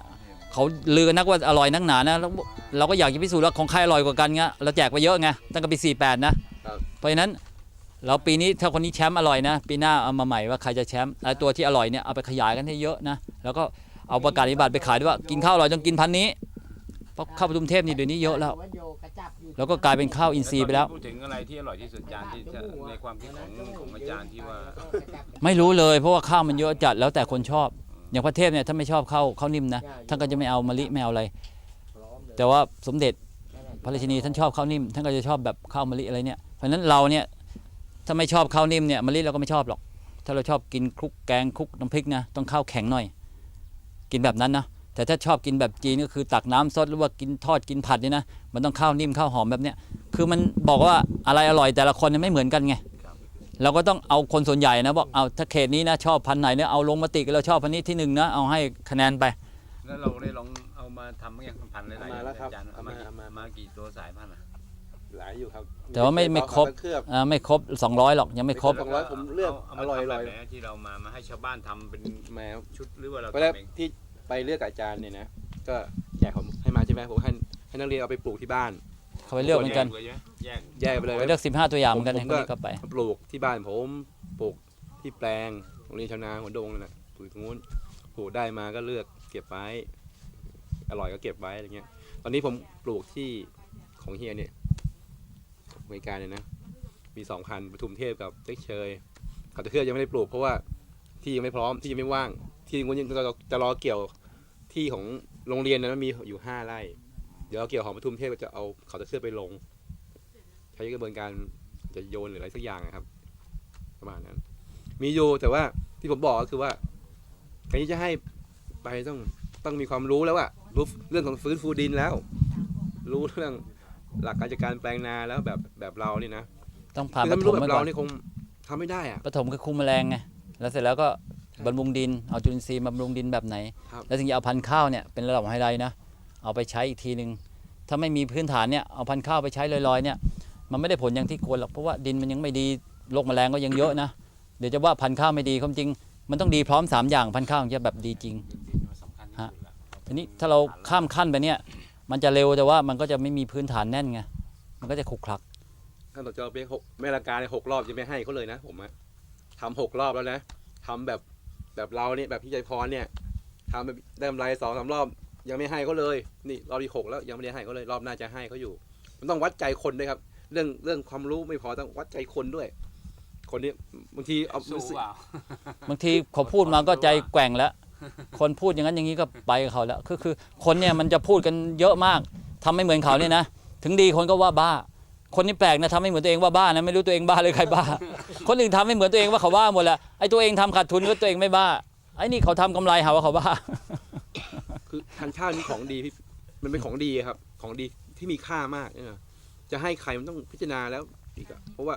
เขาลือกันนักว่าอร่อยนักหนานะแล้วเราก็อยากจะพิสูจน์ว่าของใครอร่อยกว่ากันเงี้ยเราแจกไปเยอะไงตั้งแต่ปี48นะเพราะฉะนั้นเราปีนี้ถ้าคนนี้แชมป์อร่อยนะ ปีหน้าเอามาใหม่ว่าใครจะแชมป์ไอ้ตัวที่อร่อยเนี่ยเอาไปขยายกันให้เยอะนะแล้วก็เอาประกาศนิบัตรไปขายด้วยว่ากินข้าวอร่อยต้องกินพันนี้เพราะข้าวปทุมเทพนี่เดี๋ยวนี้เยอะแล้ว แล้วก็กลายเป็นข้าวอินทรีย์ไปแล้วพูดถึงอะไรที่อร่อยที่สุดจานที่จะในความคิดของของอาจารย์ที่ว่า ไม่รู้เลยเพราะว่าข้าวมันเยอะจัดแล้วแต่คนชอบ อย่างพระเทพเนี่ยท่านไม่ชอบข้าวข้าวนิ่มนะท่านก็จะไม่เอามะลิไม่เอาอะไร แต่ว่าสมเด็จพระราชินีท่านชอบข้าวนิ่มท่านก็จะชอบแบบข้าวมะลิอะไรเนี่ยเพราะฉะนั้นเราเนี่ยถ้าไม่ชอบข้าวนิ่มเนี่ยมะลิเราก็ไม่ชอบหรอก ถ้าเราชอบกินคลุกแกงคลุกน้ำพริกนะต้องข้าวแข็งหน่อย กินแบบนั้นนะแต่ถ้าชอบกินแบบจีนก็คือตักน้ำซดหรือว่ากินทอดกินผัดเนี่ยนะมันต้องข้าวนิ่มข้าวหอมแบบเนี้ยคือมันบอกว่าอะไรอร่อยแต่ละคนเนี่ยไม่เหมือนกันไง เราก็ต้องเอาคนส่วนใหญ่นะบอกเอาถ้าเขตนี้นะชอบพันธุ์ไหนเนี่ยเอาลงมติกันเราชอบพันธุ์นี้ที่หนึ่งนะเอาให้คะแนนไปแล้วเราได้ลองเอามาทำอย่างพันธุ์หลายๆมาแล้วครับอาจารย์เอามาเอามา มากี่ตัวสายพันธุ์อะหลายอยู่ครับแต่ว่าไม่ไม่ครบเคลือบอ่าไม่ครบ 200 หรอกยังไม่ครบ สองร้อยผมเลือกาอมาร่อยทำอร่อยแบบไหนที่เรามามาให้ชาวบ้านทำเป็นแมวชุดหรือว่าเราไปแล้วทำเองที่ไปเลือกกับอาจารย์เนี่ยนะ ก็แจกผมให้มาใช่ไหมผมให้ให้นักเรียนเอาไปปลูกที่บ้าน เขาไปเลือกเหมือนกันแยกแยกแยกไปเลยไปเลือก 15 ตัวอย่างเหมือนกันผมให้ก็คนนี้ก็ไปปลูกที่บ้านผมปลูกที่แปลงโรงเรียนชาวนาหัวดงนั่นแหละปลูกตรงนู้นปลูกได้มาก็เลือกเก็บไว้ อร่อยก็เก็บไว้อะไรเงี้ย ตอนนี้ผมปลูกที่ของเฮียเนี่ยอเมริกาเนี่ยนะ มีสองพันปทุมเทพกับเต็กเชยเขาตะเครือยังไม่ได้ปลูกเพราะว่าที่ยังไม่พร้อมที่ยังไม่ว่าง ที่งนยังจะจะรอเกี่ยวที่ของโรงเรียนนั้นมีอยู่ห้าไร่ เดี๋ยวเอาเกี่ยวของปทุมเทพก็จะเอาเขาตะเครือไปลง ใช้กระบวนการจะโยนหรืออะไรสักอย่างนะครับ ประมาณนั้น มีอยู่แต่ว่าที่ผมบอกก็คือว่าการที่จะให้ไปต้องต้องมีความรู้แล้วอะรู้เรื่องของฟื้นฟูดินแล้ว รู้เรื่องหลักการจัดการแปลงนาแล้วแบบแบบเรานี่นะต้องผ่านคือปถ้าไม่ฐรู้มแบมาบก่เราอนนี่คงทำไม่ได้อะ ปฐมคือคุมแมลงไงแล้วเสร็จแล้วก็บำรุงดินเอาจุลินทรีย์มาบำรุงดินแบบไหน ครับ แล้วถึงจะเอาพันธุ์ข้าวเนี่ยเป็นระดับไฮไลท์นะ เอาไปใช้อีกทีหนึ่งถ้าไม่มีพื้นฐานเนี่ยเอาพันธุ์ข้าวไปใช้ลอยๆเนี่ยมันไม่ได้ผลอย่างที่ควรหรอกเพราะว่าดินมันยังไม่ดีโรคแมลงก็ยังเยอะนะเดี๋ยวจะว่าพันธุ์ข้าวไม่ดีความจริง มันต้องดีพร้อมสามอย่างพันธุ์ข้าวถึงจะแบบดีจริงฮะทีนี้ถ้าเราข้ามขั้นไปเนี่ยมันจะเร็วแต่ว่ามันก็จะไม่มีพื้นฐานแน่นไงมันก็จะขลุกคลักท่านต่อจอเปียกหกแม่ละกาในหกรอบยังไม่ให้เขาเลยนะ ผมอะทำหกรอบแล้วนะทำแบบแบบเราเนี่ยแบบพี่ใจพรเนี่ยทำแบบได้กำไรสองสามรอบ ยังไม่ให้เขาเลย นี่รอบที่หกแล้วยังไม่ได้ให้เขาเลย รอบหน้าจะให้เขาอยู่ มันต้องวัดใจคนด้วยครับ เรื่องเรื่องความรู้ไม่พอต้องวัดใจคนด้วย คนนี้บางทีเอาสู้เปล่าบางทีเขาพูดมาก็ใจแกว่งแล้ว คนพูดอย่างนั้นอย่างนี้ก็ไปกับเขาแล้ว คือคือคนเนี่ยมันจะพูดกันเยอะมากทำไม่เหมือนเขาเนี่ยนะ ถึงดีคนก็ว่าบ้า คนนี้แปลกนะทำไม่เหมือนตัวเองว่าบ้านะไม่รู้ตัวเองบ้าเลยใครบ้า คนอื่นทำไม่เหมือนตัวเองว่าเขาบ้าหมดแหละไอ้ตัวเองทำขาดทุนก็ตัวเองไม่บ้า ไอ้นี่เขาทำกำไรหาว่าเขาบ้า คือพันธุ์ข้าวนี่ของดีพี่มันเป็นของดีครับ ของดีที่มีค่ามากเนี่ยจะให้ใครมันต้องพิจารณาแล้วอีกอะเพราะว่า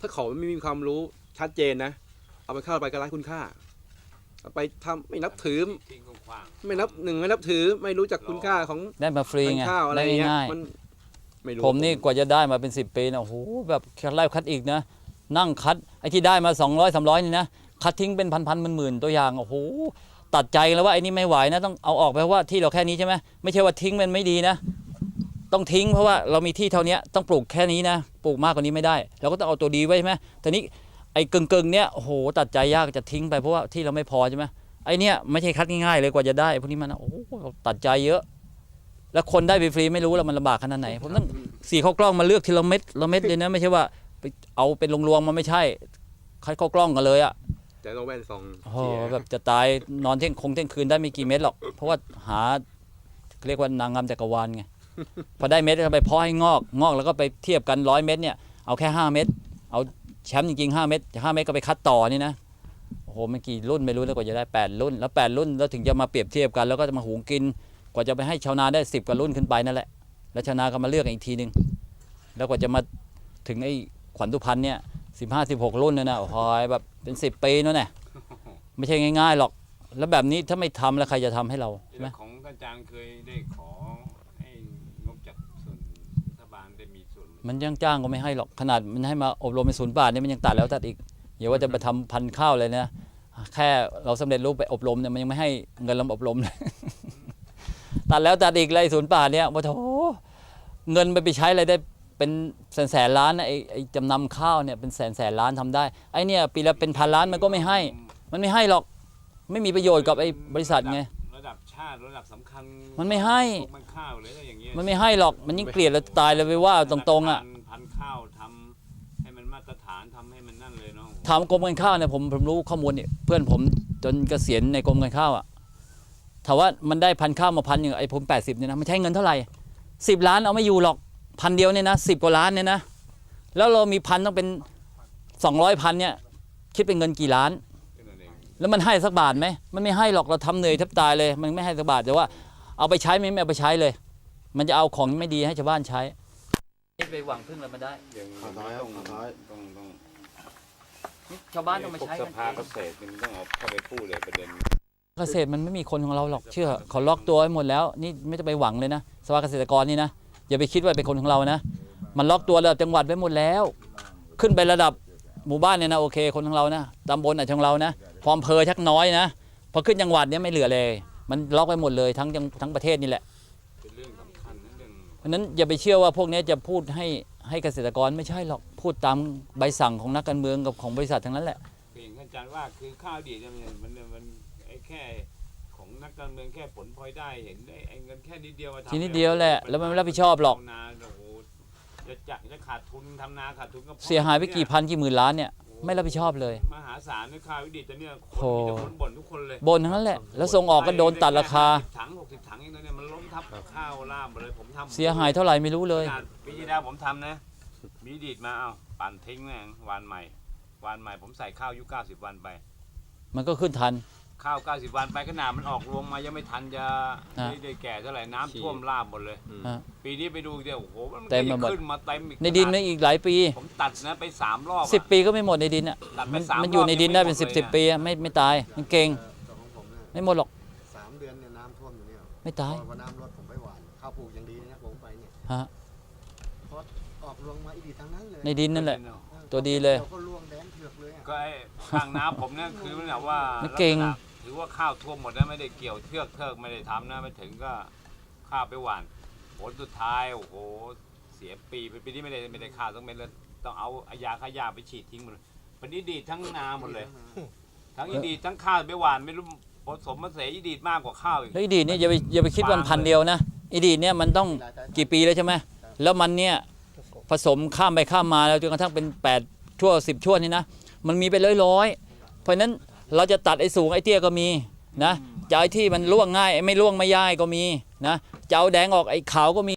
ถ้าเขาไม่มีความรู้ชัดเจนนะ เอาไปเข้าไปก็ไร้คุณค่าเอาไปทำไม่นับถือ ทิ้งขว้างไม่นับหนึ่งไม่นับถือไม่รู้จักคุณค่าของได้มาฟรีพันไงธุ์ข้าวอะไรได้เงี้ยง่ายมันไม่รู้ๆผมนี่กว่าจะได้มาเป็น 10 ปีนะโอ้โหแบบคัดไล่คัดอีกนะ นั่งคัดไอ้ที่ได้มา 200 300 นี่นะ คัดทิ้งเป็นพันๆหมื่นๆตัวอย่างโอ้โห ตัดใจแล้วว่าไอ้นี่ไม่ไหวนะต้องเอาออกไปเพราะว่าที่เราแค่นี้ใช่ไหมไม่ใช่ว่าทิ้งมันไม่ดีนะ ต้องทิ้งเพราะว่าเรามีที่เท่านี้ต้องปลูกแค่นี้นะปลูกมากกว่านี้ไม่ได้ เราก็ต้องเอาตัวดีไว้ใช่ไหมแต่นี้ไอ้กึ่งกึ่งๆเนี้ยโอ้โหตัดใจยากจะทิ้งไปเพราะว่าที่เราไม่พอใช่ไหมไอ้นี้ยไม่ใช่คัดง่ายๆเลยกว่าจะได้พวกนี้มันโอ้ตัดใจเยอะ แล้วคนได้ฟรีไม่รู้แล้วมันลำบากขนาดไหนผมต้องสีข้าวกล้องมาเลือกทีละเม็ดละเม็ดเลยนะไม่ใช่ว่าไปเอาเป็นรวงๆมันไม่ใช่คัดข้าวกล้องกันเลยอะ แต่ต้องแว่นซองโอ้โหเชียร์แบบจะตายนอนเที่ยงคงเที่ยงคืนได้ไม่กี่เม็ดหรอก เพราะว่าหาเรียกว่านางงามจักรวาลไง พอได้เม็ดก็ไปเพาะให้งอก งอกแล้วก็ไปเทียบกันร้อยเม็ดเนี่ย เอาแค่ห้าเม็ดเอาแชมป์จริงๆห้าเม็ดห้าเม็ดก็ไปคัดต่อนี่นะ โอ้โหมันกี่รุ่นไม่รู้แล้วกว่าจะได้แปดรุ่น แล้วแปดรุ่นแล้วถึงจะมาเปรียบเทียบกันแล้วก็จะมาหุงกิน กว่าจะไปให้ชาวนาได้สิบกว่ารุ่นขึ้นไปนั่นแหละ แล้วชาวนาก็มาเลือกอีกทีหนึ่งแล้วกว่าจะมาถึงไอ้ขวัญตุพันธ์เนี่ย สิบห้าสิบหกรุ่นเนี่ยนะโอ้โหแบบเป็นสิบปีนั่นแหละไม่ใช่ง่ายๆหรอก แล้วแบบนี้ถ้าไม่ทำแล้วใครจะทำให้เราใช่ไหมแล้วของอาจารย์เคยได้ขอให้งบจากส่วนรัฐบาลได้มีส่วนไหมมันยังจ้างก็ไม่ให้หรอกขนาดมันให้มาอบรมเป็นศูนย์บาทเนี่ยมันยังตัดแล้วตัดอีกอย่าว่าจะไปทำพันธุ์ข้าวเลยนะแค่เราสำเร็จรูปไปอบรมเนี่ยมันยังไม่ให้เงินเราอบรมเลยตัดแล้วตัดอีกเลยศูนย์บาทเนี่ยว่าโถเงินไปไปใช้อะไรได้ เป็นแสนแสนล้านนะไอ้ไอ้จำนำข้าวเนี่ยเป็นแสนแสนล้านทำได้ไอ้เนี่ยปีละเป็นพันล้านมันก็ไม่ให้ มันไม่ให้หรอกไม่มีประโยชน์กับไอ้บริษัทไงระดับชาติระดับสำคัญ มันไม่ให้พวกมันข้าวเลยถ้าอย่างเงี้ยมันไม่ให้หรอกมันยิ่งเกลียดแล้วตายเลยไปว่าตรงๆอะพันธุ์ข้าวทำให้มันมาตรฐานทำให้มันนั่นเลยเนาะถามกรมการข้าวเนี่ยผมผมรู้ข้อมูลเนี่ยเพื่อนผมจนเกษียณในกรมการข้าวอะถามว่ามันได้พันข้าวมาพันอย่างไอ้ผมแปดสิบเนี่ยนะมันใช้เงินเท่าไหร่สิบล้านเอาไม่อยู่หรอก พันเดียวเนี่ยนะสิบกว่าล้านเนี่ยนะแล้วเรามีพันต้องเป็นสองร้อยพันเนี่ยคิดเป็นเงินกี่ล้านแค่นั้นเองแล้วมันให้สักบาทไหมมันไม่ให้หรอกเราทำเหนื่อยแทบตายเลย มันไม่ให้สักบาทแต่ว่า เอาไปใช้ไหมไม่เอาไปใช้เลย มันจะเอาของไม่ดีให้ชาวบ้านใช้ไปหวังพึ่งอะไรมาได้อย่างขอท้ายครับต้องขอท้ายต้องต้องนี่ชาวบ้านต้องมาพวกใช้สกันภาเกษตรมันต้องเอาเข้าไปพูดเลยประเด็นเกษตรมันไม่มีคนของเราหรอกเชื่อเขาล็อกตัวไว้หมดแล้ว นี่ไม่ต้องไปหวังเลยนะสภาเกษตรกรนี่นะ อย่าไปคิดว่าเป็นคนของเรานะ มันล็อกตัวระดับจังหวัดไว้หมดแล้ว ขึ้นไประดับหมู่บ้านเนี่ยนะโอเคคนของเรานะตำบลอาจจะของเรานะพออำเภอชักน้อยนะพอขึ้นจังหวัดเนี่ยไม่เหลือเลย มันล็อกไว้หมดเลยทั้งทั้งประเทศนี่แหละเป็นเรื่องสำคัญนะเรื่องเพราะนั้นอย่าไปเชื่อว่าพวกนี้จะพูดให้ให้เกษตรกรไม่ใช่หรอกพูดตามใบสั่งของนักการเมืองกับของบริษัททั้งนั้นแหละคืออย่างอาจารย์ว่าคือข้าวดีเนี่ยมันมันไอ้แค่ กการเมืองแค่ผลพลอยได้เห็นไอ้ไอ้เงินแค่นิดเดียวมาทำทีนิดเดียวแหละแล้วมันไม่รับผิดชอบหรอกชาวนาโอ้โหจะจักจะขาดทุนทำนาขาดทุนก็พอเสียหายไปกี่พันกี่หมื่นล้านเนี่ยไม่รับผิดชอบเลย มหาศาลในข้าววิดิตเนี่ยคโอ้นมีแต่คนบ่นทุกคนเลยบนทั้งนั้นแหละ แล้วส่งออกก็โดนตัดราคา50ถังหกสิบถังเองนะเนี่ยมันล้มทับข้าวล่ามหมดเลยผมทำเสียหายเท่าไหร่ไม่รู้เลย ขนาดปีที่แล้วผมทำนะมีดีดมาเอ้าปั่นทิ้งแม่งวานใหม่วานใหม่ผมใส่ข้าวอายุ90 วันไปมันก็ขึ้นทัน ข้าว 90 วันไปขนาดมันออกรวงมายังไม่ทันจะอะได้ได้แก่เท่าไหร่น้ำท่วมลาบหมดเลย อืมอะปีนี้ไปดูเดียวโอ้โหมันเต็มไปหมด ขึ้นมาเต็มอีกในดินขไม่อีกหลายปีผมตัดนะไปสามรอบอะสิบปีก็ไม่หมดในดินอะตัดไปมันสามมันอยู่รบในดินได้ยังเป็นม่สิบหมดสิบลยปีอะไม่ไม่ตายมันเก่งแต่ของผมเนี่ยไม่หมดหรอกสามเดือนเนี่ยน้ำท่วมอยู่เนี่ยไม่ตายพอน้ำลดผมไปหวานข้าวปลูกอย่างดีนะผมไปเนี่ยฮะพอออกรวงมาอีดีทั้งนั้นเลยในดินนั่นแหละออตัวดีเลยราก็รวงแดงเถือกเลยอะ ก็ไอ้ข้างน้ำผมเนี่ยคือมันแบบว่ามันเก่ง ลัษณะ ถือว่าข้าวท่วมหมดนะไม่ได้เกี่ยวเทือกเทือกไม่ได้ทำนะไม่ถึงก็ข้าวไปหว่านผลสุดท้ายโอ้โหเสียปีปีนี้ไม่ได้ไม่ได้ข้าวต้องเป็นเลยต้องเอายาฆ่าหญ้าไปฉีดทิ้งหมดเลยปันนี้ดีดทั้งนาหมดเลย ทั้งอีดีดทั้งข้าวไปหวานไม่รู้ผสมมาเสยอีดีดมากกว่าข้าวอีกแล้วอีดีดเนี่ยอย่าไปอย่าไปคิดวันพันเดียวนะอีดีดเนี่ยมันต้องกี่ปีแล้วใช่ไหมแล้วมันเนี่ยผสมข้ามไปข้ามมาแล้วจนกระทั่งเป็นแปดชั่วสิบชั่วนี่นะ มันมีไปร้อยร้อยๆเพราะฉะนั้น เราจะตัดไอ้สูงไอ้เตี้ยก็มีนะจะเอาไอ้ที่มันร่วงง่ายไอ้ไม่ร่วงไม่ย่ายก็มีนะจะเอาแดงออกไอ้ขาวก็มี